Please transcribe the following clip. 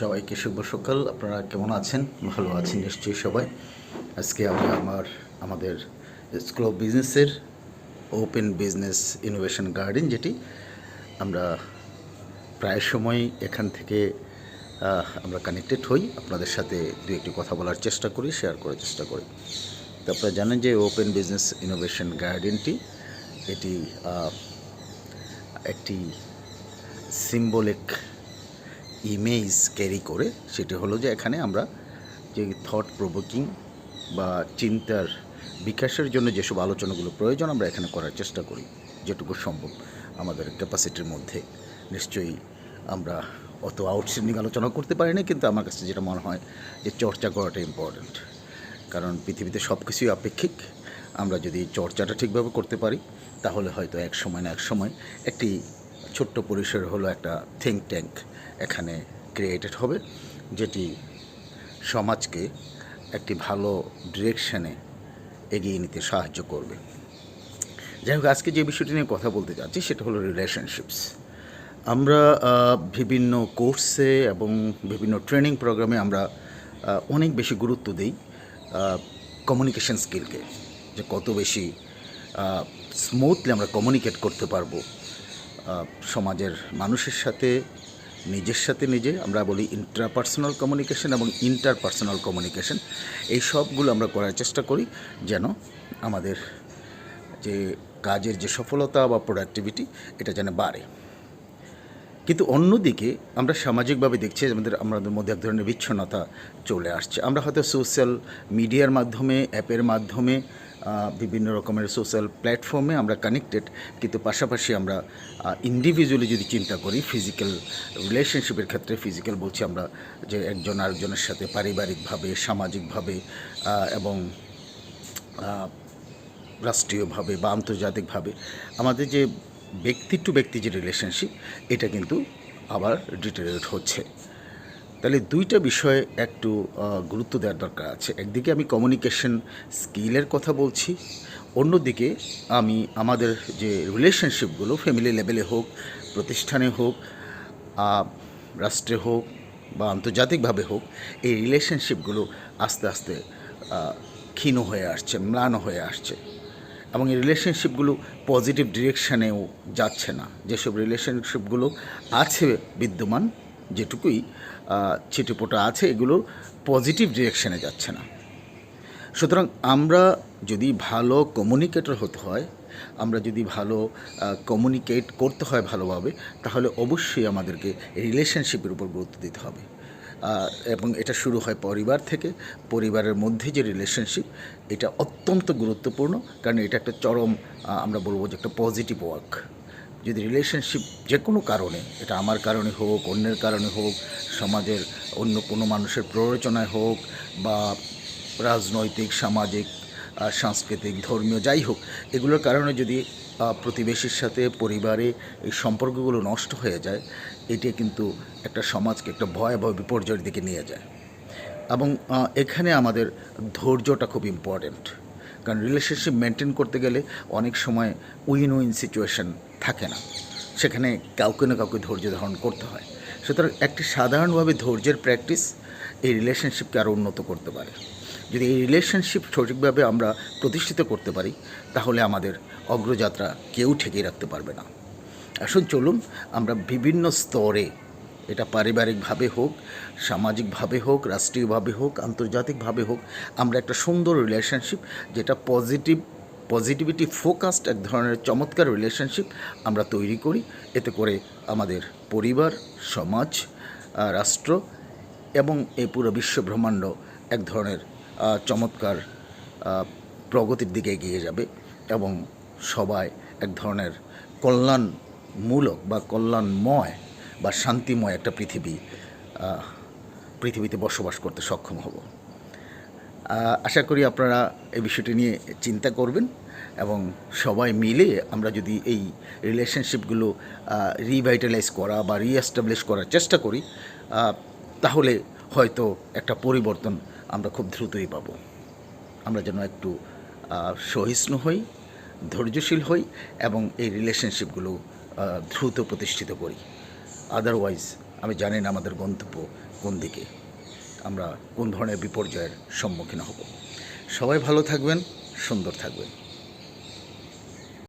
সবাইকে শুভ সকাল। আপনারা কেমন আছেন? ভালো আছেন নিশ্চয়ই সবাই। আজকে আমি আমার, আমাদের স্কুল অফ বিজনেসের ওপেন বিজনেস ইনোভেশন গার্ডেন, যেটি আমরা প্রায় সময় এখান থেকে আমরা কানেক্টেড হই। আপনাদের সাথে দু একটি কথা বলার চেষ্টা করি, শেয়ার করার চেষ্টা করি। তো আপনারা জানেন যে ওপেন বিজনেস ইনোভেশন গার্ডেনটি, এটি একটি সিম্বলিক ইমেজ ক্যারি করে, সেটি হলো যে এখানে আমরা যে থট প্রভোকিং বা চিন্তার বিকাশের জন্য যেসব আলোচনাগুলো প্রয়োজন, আমরা এখানে করার চেষ্টা করি, যেটুকু সম্ভব আমাদের ক্যাপাসিটির মধ্যে। নিশ্চয়ই আমরা অত আউটস্ট্যান্ডিং আলোচনা করতে পারি না কিন্তু আমার কাছে যেটা মনে হয় যে চর্চা করাটা ইম্পর্ট্যান্ট কারণ পৃথিবীতে সব কিছুই আপেক্ষিক। আমরা যদি চর্চাটা ঠিকভাবে করতে পারি, তাহলে হয়তো এক সময় না এক সময় একটি ছোট্ট পরিসর হলো একটা থিঙ্ক ট্যাঙ্ক এখানে ক্রিয়েটেড হবে, যেটি সমাজকে একটি ভালো ডিরেকশনে এগিয়ে নিতে সাহায্য করবে। যাই হোক, আজকে যে বিষয়টি নিয়ে কথা বলতে যাচ্ছি সেটা হলো রিলেশনশিপস আমরা বিভিন্ন কোর্সে এবং বিভিন্ন ট্রেনিং প্রোগ্রামে আমরা অনেক বেশি গুরুত্ব দিই কমিউনিকেশন স্কিলকে যে কত বেশি স্মুথলি আমরা কমিউনিকেট করতে পারব সমাজের মানুষের সাথে, নিজের সাথে নিজে, আমরা বলি ইন্টারপার্সোনাল কমিউনিকেশন এবং ইন্টারপার্সোনাল কমিউনিকেশন এই সবগুলো আমরা করার চেষ্টা করি যেন আমাদের যে কাজের যে সফলতা বা প্রোডাক্টিভিটি এটা যেন বাড়ে। কিন্তু অন্যদিকে আমরা সামাজিকভাবে দেখছি আমাদের আমাদের মধ্যে এক ধরনের বিচ্ছন্নতা চলে আসছে। আমরা হয়তো সোশ্যাল মিডিয়ার মাধ্যমে, অ্যাপের মাধ্যমে বিভিন্ন রকমের সোশ্যাল প্ল্যাটফর্মে আমরা কানেক্টেড কিন্তু পাশাপাশি আমরা ইন্ডিভিজুয়ালি যদি চিন্তা করি ফিজিক্যাল রিলেশনশিপের ক্ষেত্রে ফিজিক্যাল বলছি আমরা যে একজন আরেকজনের সাথে পারিবারিকভাবে, সামাজিকভাবে এবং রাষ্ট্রীয়ভাবে বা আন্তর্জাতিকভাবে আমাদের যে ব্যক্তি টু ব্যক্তি যে রিলেশনশিপ এটা কিন্তু আবার ডিটেরিয়েট হচ্ছে। তাহলে দুইটা বিষয়ে একটু গুরুত্ব দেওয়ার দরকার আছে। একদিকে আমি কমিউনিকেশন স্কিলের কথা বলছি, অন্যদিকে আমি আমাদের যে রিলেশনশিপগুলো ফ্যামিলি লেভেলে হোক, প্রতিষ্ঠানে হোক রাষ্ট্রে হোক বা আন্তর্জাতিকভাবে হোক, এই রিলেশনশিপগুলো আস্তে আস্তে ক্ষীণ হয়ে আসছে, ম্লান হয়ে আসছে। এবং এই রিলেশনশিপগুলো পজিটিভ ডিরেকশানেও যাচ্ছে না। যেসব রিলেশনশিপগুলো আছে বিদ্যমান যেটুকুই ছিটেপোটা আছে, এগুলো পজিটিভ ডিরেকশানে যাচ্ছে না। সুতরাং আমরা যদি ভালো কমিউনিকেটর হতে হয়, আমরা যদি ভালো কমিউনিকেট করতে হয় ভালোভাবে, তাহলে অবশ্যই আমাদেরকে রিলেশনশিপের উপর গুরুত্ব দিতে হবে। এবং এটা শুরু হয় পরিবার থেকে। পরিবারের মধ্যে যে রিলেশনশিপ এটা অত্যন্ত গুরুত্বপূর্ণ। কারণ এটা একটা চরম আমরা বলব যে একটা পজিটিভ ওয়ার্ক যদি রিলেশনশিপ যে কোনো কারণে, এটা আমার কারণে হোক, অন্যের কারণে হোক, সমাজের অন্য কোনো মানুষের প্ররোচনায় হোক বা রাজনৈতিক, সামাজিক সাংস্কৃতিক, ধর্মীয় যাই হোক, এগুলোর কারণে যদি প্রতিবেশীর সাথে, পরিবারে এই সম্পর্কগুলো নষ্ট হয়ে যায়, এটি কিন্তু একটা সমাজকে একটা ভয়াবহ বিপর্যয়ের দিকে নিয়ে যায়। এবং এখানে আমাদের ধৈর্যটা খুব ইম্পর্ট্যান্ট কারণ রিলেশনশিপ মেনটেন করতে গেলে অনেক সময় উইন উইন সিচুয়েশন থাকে না। সেখানে কাউকে না কাউকে ধৈর্য ধারণ করতে হয়। সুতরাং একটি সাধারণভাবে ধৈর্যের প্র্যাকটিস এই রিলেশনশিপকে আরও উন্নত করতে পারে। যদি এই রিলেশনশিপ সঠিকভাবে আমরা প্রতিষ্ঠিত করতে পারি, তাহলে আমাদের অগ্রযাত্রা কেউ ঠেকিয়ে রাখতে পারবে না। আসুন চলুন, আমরা বিভিন্ন স্তরে, এটা পারিবারিকভাবে হোক, সামাজিকভাবে হোক, রাষ্ট্রীয়ভাবে হোক, আন্তর্জাতিকভাবে হোক, আমরা একটা সুন্দর রিলেশনশিপ যেটা পজিটিভ পজিটিভিটি ফোকাসড এক ধরনের চমৎকার রিলেশনশিপ আমরা তৈরি করি। এতে করে আমাদের পরিবার, সমাজ রাষ্ট্র এবং এই পুরো বিশ্ব ব্রহ্মাণ্ড এক ধরনের চমৎকার প্রগতির দিকে এগিয়ে যাবে এবং সবাই এক ধরনের কল্যাণমূলক বা কল্যাণময় বা শান্তিময় একটা পৃথিবী পৃথিবীতে বসবাস করতে সক্ষম হব। আশা করি আপনারা এই বিষয়টি নিয়ে চিন্তা করবেন এবং সবাই মিলে আমরা যদি এই রিলেশনশিপগুলো রিভাইটালাইজ করা বা রিএস্টাবলিশ করার চেষ্টা করি তাহলে হয়তো একটা পরিবর্তন আমরা খুব দ্রুতই পাব। আমরা যেন একটু সহিষ্ণু হই, ধৈর্যশীল হই এবং এই রিলেশনশিপগুলো দ্রুত প্রতিষ্ঠিত করি। আদারওয়াইজ আমি জানি না আমাদের গন্তব্য কোন দিকে। আমরা কোন ধরনের বিপর্যয়ের সম্মুখীন হব। সবাই ভালো থাকবেন সুন্দর থাকবেন।